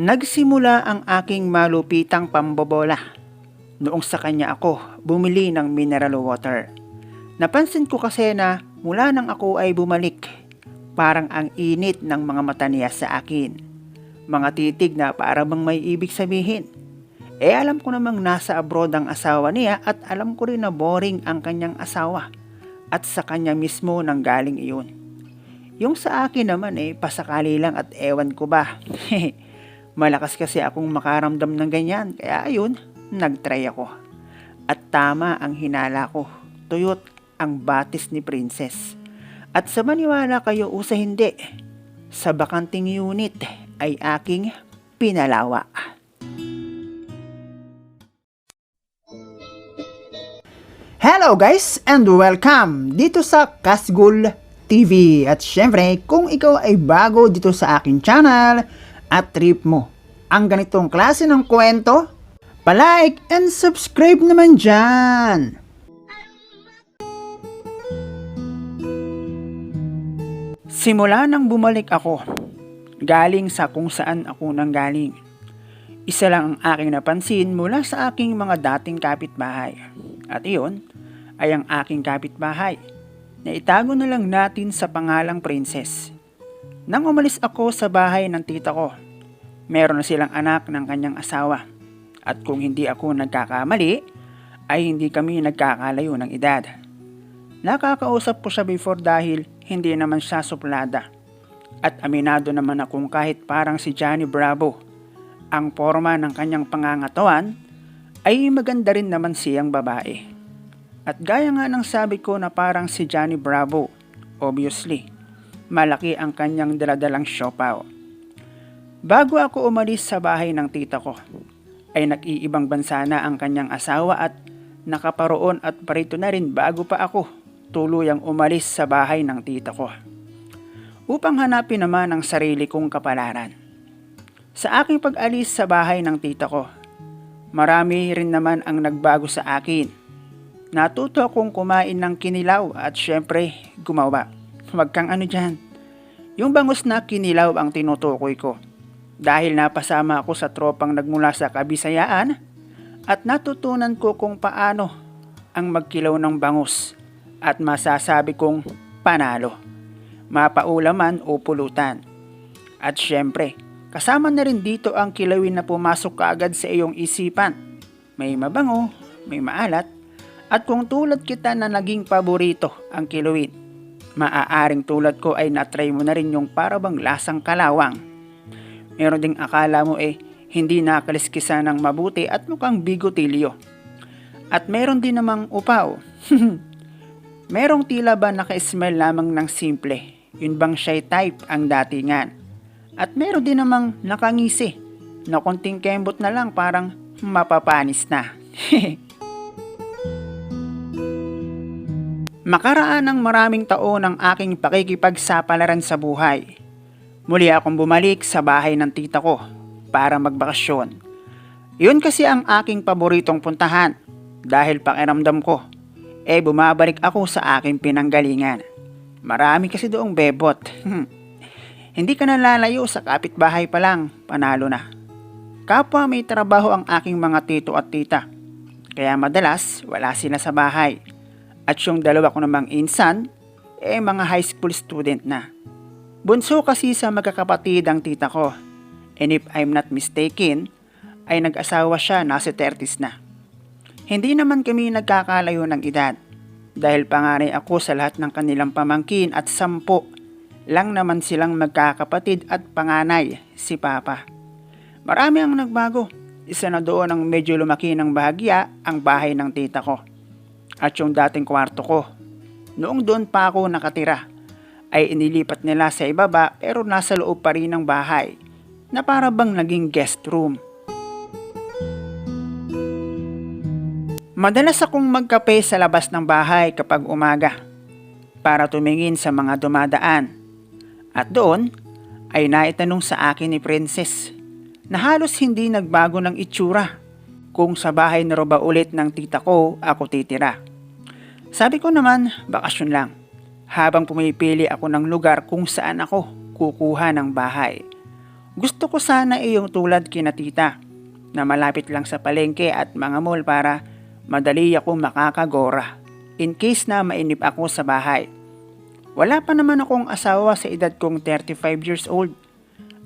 Nagsimula ang aking malupitang pambobola noong sa kanya ako bumili ng mineral water. Napansin ko kasi na mula nang ako ay bumalik, parang ang init ng mga mata niya sa akin. Mga titig na para bang may ibig sabihin. Eh alam ko namang nasa abroad ang asawa niya at alam ko rin na boring ang kanyang asawa at sa kanya mismo nang galing iyon. Yung sa akin naman eh pasakali lang at ewan ko ba. Malakas kasi akong makaramdam ng ganyan kaya ayun, nagtry ako. At tama ang hinala ko, tuyot ang batis ni Princess. At sa maniwala kayo o sa hindi, sa bakanting unit ay aking pinalawa. Hello guys and welcome dito sa Kasgul TV. At syempre, kung ikaw ay bago dito sa aking channel at trip mo ang ganitong klase ng kwento, palike and subscribe naman dyan. Simula nang bumalik ako, galing sa kung saan ako nang galing. Isa lang ang aking napansin mula sa aking mga dating kapitbahay. At iyon ay ang aking kapitbahay na itago na lang natin sa pangalang princess. Nang umalis ako sa bahay ng tita ko, meron na silang anak ng kanyang asawa. At kung hindi ako nagkakamali, ay hindi kami nagkakalayo ng edad. Nakakausap ko siya before dahil hindi naman siya suplada. At aminado naman akong kahit parang si Johnny Bravo, ang forma ng kanyang pangangatawan, ay maganda rin naman siyang babae. At gaya nga ng sabi ko na parang si Johnny Bravo, obviously, malaki ang kanyang daladalang siopaw. Bago ako umalis sa bahay ng tita ko, ay nag-iibang bansa na ang kanyang asawa at nakaparoon at parito na rin bago pa ako tuluyang umalis sa bahay ng tita ko. Upang hanapin naman ang sarili kong kapalaran. Sa aking pag-alis sa bahay ng tita ko, marami rin naman ang nagbago sa akin. Natuto akong kumain ng kinilaw at syempre gumawa. Huwag kang ano dyan. Yung bangus na kinilaw ang tinutukoy ko. Dahil napasama ako sa tropang nagmula sa kabisayaan at natutunan ko kung paano ang magkilaw ng bangus at masasabi kong panalo. Mapaulaman o pulutan. At syempre, kasama na rin dito ang kilawin na pumasok kaagad sa iyong isipan. May mabango, may maalat, at kung tulad kita na naging paborito ang kilawin, maaaring tulad ko ay natry mo na rin yung parabang lasang kalawang. Meron ding akala mo eh, hindi nakaliskisa ng mabuti at mukhang bigotilyo. At meron din namang upaw. Merong tila ba naka-smell lamang ng simple, yun bang shy type ang datingan. At meron din namang nakangisi, na konting kembot na lang parang mapapanis na. Makaraan ng maraming taon ang aking pakikipagsapalaran sa buhay. Muli akong bumalik sa bahay ng tita ko para magbakasyon. Yun kasi ang aking paboritong puntahan dahil pakiramdam ko eh bumabalik ako sa aking pinanggalingan. Marami kasi doong bebot. Hindi ka nalalayo sa kapitbahay pa lang, panalo na. Kapwa may trabaho ang aking mga tito at tita. Kaya madalas wala sila sa bahay. At yung dalawa ko namang insan, eh mga high school student na. Bunso kasi sa magkakapatid ang tita ko. And if I'm not mistaken, ay nag-asawa siya nasa 30s na. Hindi naman kami nagkakalayo ng edad dahil panganay ako sa lahat ng kanilang pamangkin at sampo lang naman silang magkakapatid at panganay si Papa. Marami ang nagbago. Isa na doon ang medyo lumaki ng bahagya ang bahay ng tita ko. At yung dating kwarto ko. Noong doon pa ako nakatira ay inilipat nila sa ibaba pero nasa loob pa rin ng bahay na para bang naging guest room. Madalas akong magkape sa labas ng bahay kapag umaga para tumingin sa mga dumadaan. At doon ay naitanong sa akin ni Princess na halos hindi nagbago ng itsura kung sa bahay na ba ulit ng tita ko ako titira. Sabi ko naman, bakasyon lang. Habang pumipili ako ng lugar kung saan ako kukuha ng bahay. Gusto ko sana iyong tulad kina tita na malapit lang sa palengke at mga mall para madali ako makakagora in case na mainip ako sa bahay. Wala pa naman akong asawa sa edad kong 35 years old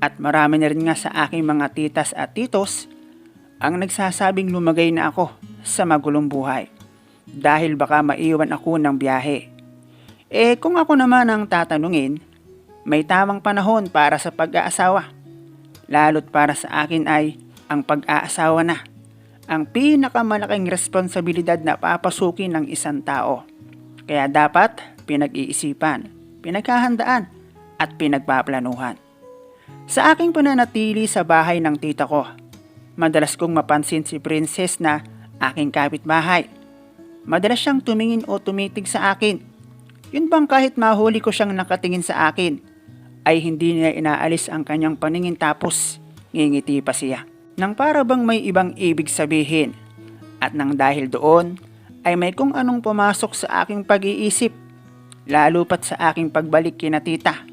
at marami na rin nga sa aking mga titas at titos ang nagsasabing lumagay na ako sa magulong buhay dahil baka maiwan ako ng biyahe. Eh kung ako naman ang tatanungin, may tamang panahon para sa pag-aasawa. Lalo't para sa akin ay ang pag-aasawa na ang pinakamalaking responsibilidad na papasukin ng isang tao. Kaya dapat pinag-iisipan, pinaghahandaan at pinagpaplanuhan. Sa aking pananatili sa bahay ng tita ko, madalas kong mapansin si Princess na aking kapitbahay. Madalas siyang tumingin o tumitig sa akin. Yun bang kahit mahuli ko siyang nakatingin sa akin, ay hindi niya inaalis ang kanyang paningin tapos ngingiti pa siya. Nang para bang may ibang ibig sabihin. At nang dahil doon, ay may kung anong pumasok sa aking pag-iisip. Lalo pat sa aking pagbalik kina tita,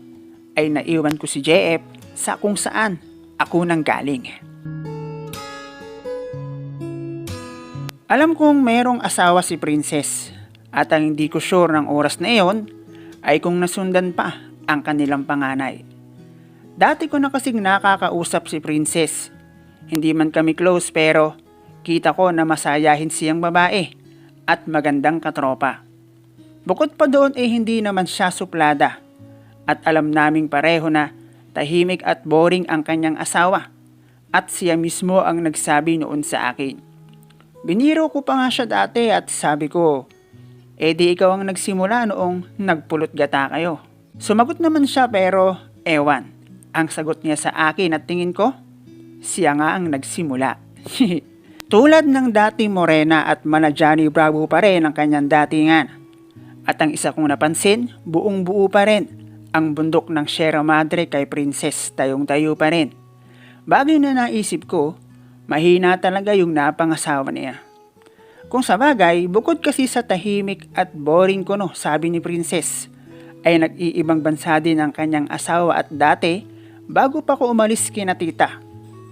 ay naiwan ko si JF sa kung saan ako nang galing. Alam kong merong asawa si Princess at ang hindi ko sure ng oras na iyon ay kung nasundan pa ang kanilang panganay. Dati ko na kasing nakakausap si Princess. Hindi man kami close pero kita ko na masayahin siyang babae at magandang katropa. Bukod pa doon eh hindi naman siya suplada at alam naming pareho na tahimik at boring ang kanyang asawa at siya mismo ang nagsabi noon sa akin. Biniro ko pa nga siya dati at sabi ko, eh di ikaw ang nagsimula noong nagpulot gata kayo. Sumagot naman siya pero ewan. Ang sagot niya sa akin at tingin ko, siya nga ang nagsimula. Tulad ng dati Morena at Manajani Bravo pa rin ang kanyang datingan. At ang isa kong napansin, buong buo pa rin ang bundok ng Sierra Madre kay Princess tayong tayo pa rin. Bagay na naisip ko, Mahina talaga yung napangasawa niya. Kung sa bagay, bukod kasi sa tahimik at boring ko no, sabi ni Princess, ay nag-iibang bansa din ang kanyang asawa at dati, bago pa ko umalis kina tita.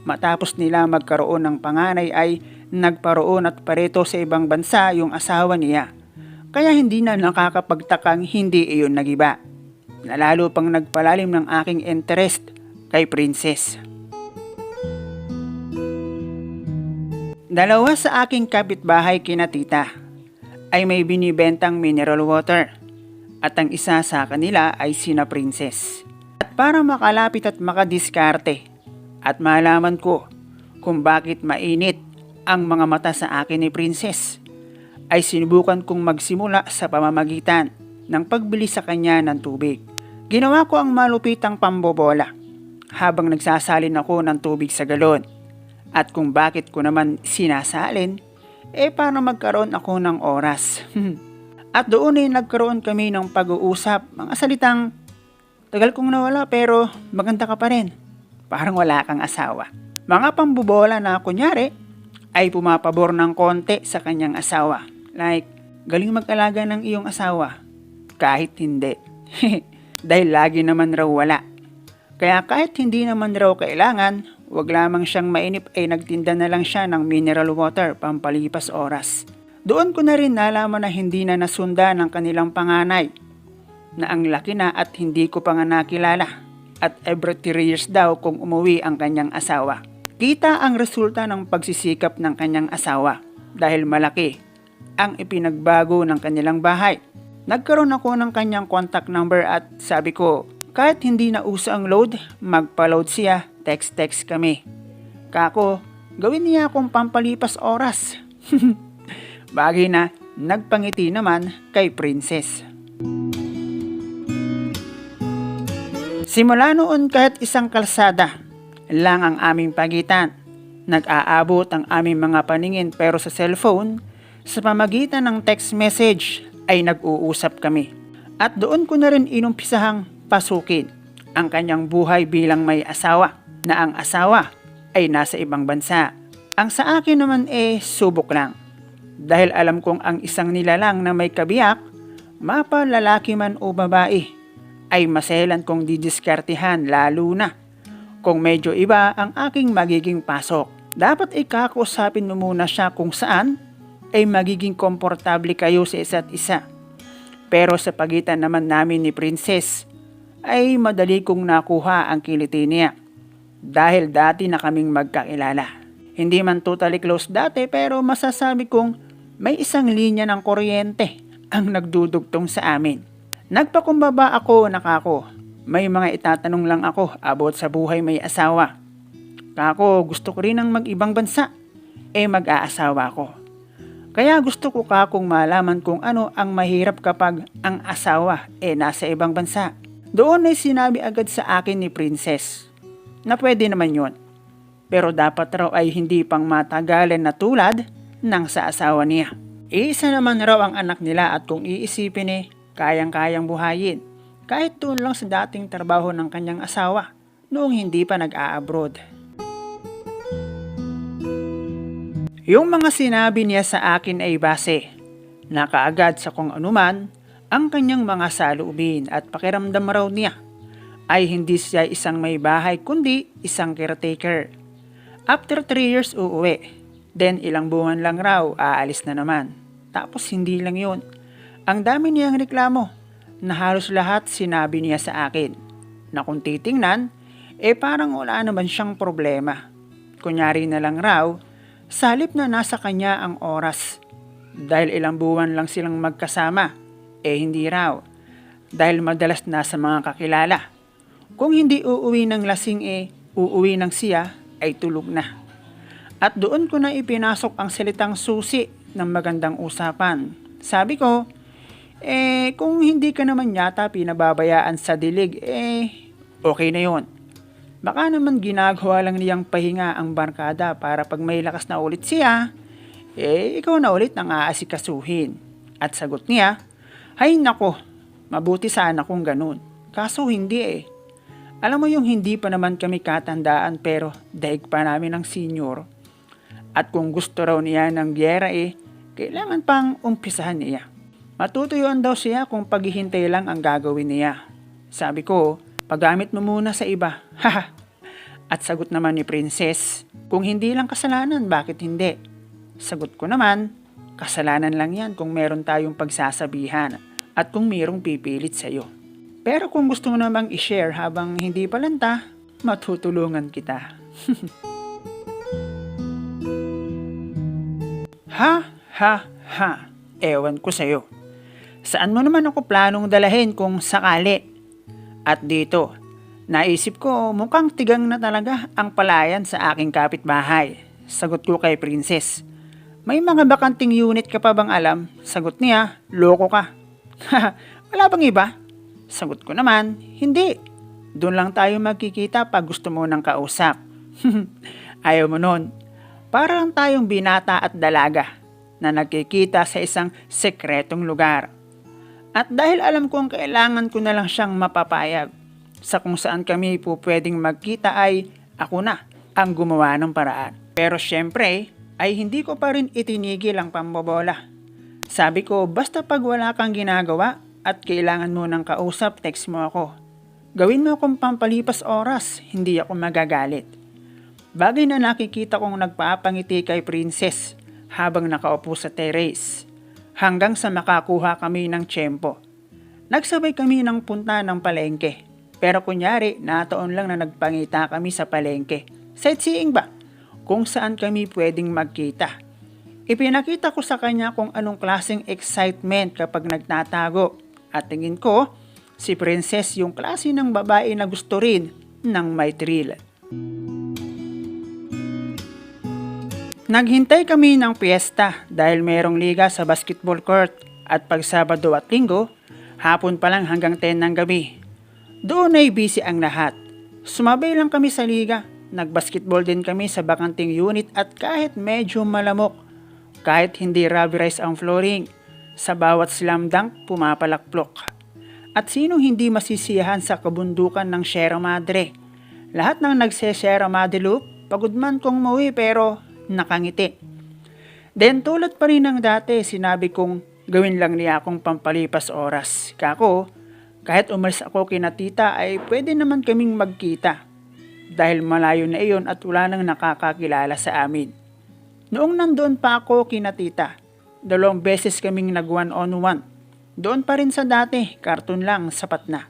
Matapos nila magkaroon ng panganay ay nagparoon at pareto sa ibang bansa yung asawa niya. Kaya hindi na nakakapagtakang hindi iyon nagiba. Nalalo pang nagpalalim ng aking interest kay Princess. Dalawa sa aking kapitbahay kina tita ay may binibentang mineral water at ang isa sa kanila ay sina princess. At para makalapit at makadiskarte at malaman ko kung bakit mainit ang mga mata sa akin ni princess ay sinubukan kong magsimula sa pamamagitan ng pagbili sa kanya ng tubig. Ginawa ko ang malupitang pambobola habang nagsasalin ako ng tubig sa galon at kung bakit ko naman sinasalin, eh paano magkaroon ako ng oras. At doon ay nagkaroon kami ng pag-uusap, mga salitang, tagal kong nawala pero maganda ka pa rin. Parang wala kang asawa. Mga pambubola na kunyari, ay pumapabor ng konti sa kanyang asawa. Like, galing mag-alaga ng iyong asawa. Kahit hindi. Dahil lagi naman raw wala. Kaya kahit hindi naman raw kailangan, Huwag lamang siyang mainip ay nagtinda na lang siya ng mineral water pampalipas oras. Doon ko na rin nalaman na hindi na nasunda ng kanilang panganay na ang laki na at hindi ko pa nga nakilala at every 3 years daw kung umuwi ang kanyang asawa. Kita ang resulta ng pagsisikap ng kanyang asawa dahil malaki ang ipinagbago ng kanilang bahay. Nagkaroon ako ng kanyang contact number at sabi ko, kahit hindi na uso ang load, magpa-load siya Text-text kami. Kako, gawin niya akong pampalipas oras. Bagay na nagpangiti naman kay Princess. Simula noon kahit isang kalsada lang ang aming pagitan. Nag-aabot ang aming mga paningin pero sa cellphone, sa pamagitan ng text message ay nag-uusap kami. At doon ko na rin inumpisahang pasukin ang kanyang buhay bilang may asawa na ang asawa ay nasa ibang bansa. Ang sa akin naman eh subok lang. Dahil alam kong ang isang nilalang na may kabiyak, mapa lalaki man o babae, ay maselan kong didiskartihan lalo na kung medyo iba ang aking magiging pasok. Dapat ikakausapin mo muna siya kung saan ay magiging komportable kayo sa isa't isa. Pero sa pagitan naman namin ni Princess, ay madali kong nakuha ang kiliti niya. Dahil dati na kaming magkakilala. Hindi man totally close dati pero masasabi kong may isang linya ng kuryente ang nagdudugtong sa amin. Nagpakumbaba ako nakako. May mga itatanong lang ako about sa buhay may asawa. Kako, gusto ko rin ang mag-ibang bansa. Eh mag-aasawa ko. Kaya gusto ko kakong malaman kung ano ang mahirap kapag ang asawa eh nasa ibang bansa. Doon ay sinabi agad sa akin ni Princess na pwede naman yon. Pero dapat raw ay hindi pang matagalan na tulad ng sa asawa niya. Iisa naman raw ang anak nila at kung iisipin eh, kayang-kayang buhayin. Kahit doon lang sa dating trabaho ng kanyang asawa noong hindi pa nag-a-abroad. Yung mga sinabi niya sa akin ay base na kaagad sa kung anuman ang kanyang mga salubin at pakiramdam raw niya ay hindi siya isang may bahay kundi isang caretaker. After 3 years uuwi, then ilang buwan lang raw aalis na naman. Tapos hindi lang yun. Ang dami niyang reklamo na halos lahat sinabi niya sa akin na kung titingnan, eh parang wala naman siyang problema. Kunyari na lang raw, salip na nasa kanya ang oras. Dahil ilang buwan lang silang magkasama, eh hindi raw. Dahil madalas nasa mga kakilala. Kung hindi uuwi ng lasing eh, uuwi ng siya ay tulog na. At doon ko na ipinasok ang salitang susi ng magandang usapan. Sabi ko, eh kung hindi ka naman yata pinababayaan sa dilig, eh okay na yon. Baka naman ginagawa lang niyang pahinga ang barkada para pag may lakas na ulit siya, eh ikaw na ulit ang aasikasuhin. At sagot niya, ay nako, mabuti sana kung ganun. Kaso hindi eh. Alam mo yung hindi pa naman kami katandaan pero daig pa namin ng senior. At kung gusto raw niya ng gyera eh, kailangan pang umpisahan niya. Matutuyuan daw siya kung paghihintay lang ang gagawin niya. Sabi ko, paggamit mo muna sa iba. At sagot naman ni Princess, kung hindi lang kasalanan, bakit hindi? Sagot ko naman, kasalanan lang yan kung meron tayong pagsasabihan at kung mayroong pipilit sa'yo. Pero kung gusto mo namang i-share habang hindi palanta, matutulungan kita. ha, ha, ha. Ewan ko sa'yo. Saan mo naman ako planong dalahin kung sakali? At dito, naisip ko mukhang tigang na talaga ang palayan sa aking kapitbahay. Sagot ko kay Princess. May mga bakanting unit ka pa bang alam? Sagot niya, loko ka. Wala bang iba? Sagot ko naman, hindi. Doon lang tayo magkikita pag gusto mo ng kausap. Ayaw mo nun. Parang tayong binata at dalaga na nagkikita sa isang sekretong lugar. At dahil alam kong kailangan ko na lang siyang mapapayag sa kung saan kami po pwedeng magkita ay ako na ang gumawa ng paraan. Pero syempre ay hindi ko pa rin itinigil ang pambobola. Sabi ko basta pag wala kang ginagawa at kailangan mo ng kausap, text mo ako. Gawin mo akong pampalipas oras, hindi ako magagalit. Bagay na nakikita kong nagpapangiti kay Princess habang nakaupo sa terrace hanggang sa makakuha kami ng tiyempo. Nagsabay kami ng punta ng palengke. Pero kunyari, nataon lang na nagpangita kami sa palengke. Sightseeing ba? Kung saan kami pwedeng magkita. Ipinakita ko sa kanya kung anong klaseng excitement kapag nagtatago. At tingin ko, si Princess yung klase ng babae na gusto rin ng may thrill. Naghintay kami ng piyesta dahil merong liga sa basketball court at pag Sabado at Linggo, hapon pa lang hanggang 10 ng gabi. Doon ay busy ang lahat. Sumabay lang kami sa liga. Nagbasketball din kami sa bakanting unit at kahit medyo malamok, kahit hindi rubberized ang flooring, sa bawat slam dunk pumapalakplok. At sino hindi masisiyahan sa kabundukan ng Sierra Madre? Lahat ng nagse-Sierra Madre loop, pagod man kong muwi pero nakangiti. Then tulad pa rin ng dati, sinabi kong gawin lang niya akong pampalipas oras. Kako, kahit umalis ako kina tita ay pwede naman kaming magkita. dahil malayo na iyon at wala nang nakakakilala sa amin. Noong nandoon pa ako kina tita, dalawang beses kaming nag one on one. Doon pa rin sa dati, karton lang, sapat na.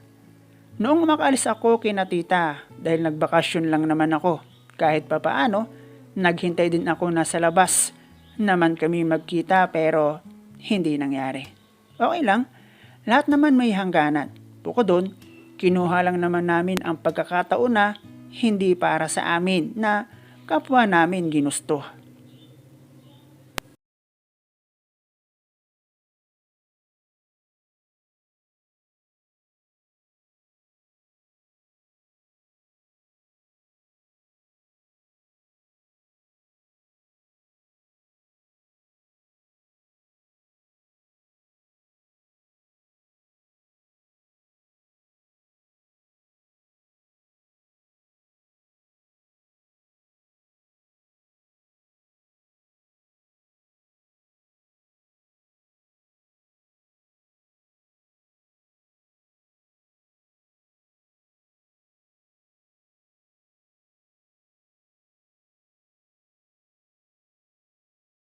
Noong makaalis ako kina tita, dahil nagbakasyon lang naman ako, kahit papaano, naghintay din ako nasa labas. Naman kami magkita pero hindi nangyari. Okay lang, lahat naman may hangganan. Bukod doon, kinuha lang naman namin ang pagkakataon na hindi para sa amin na kapwa namin ginusto.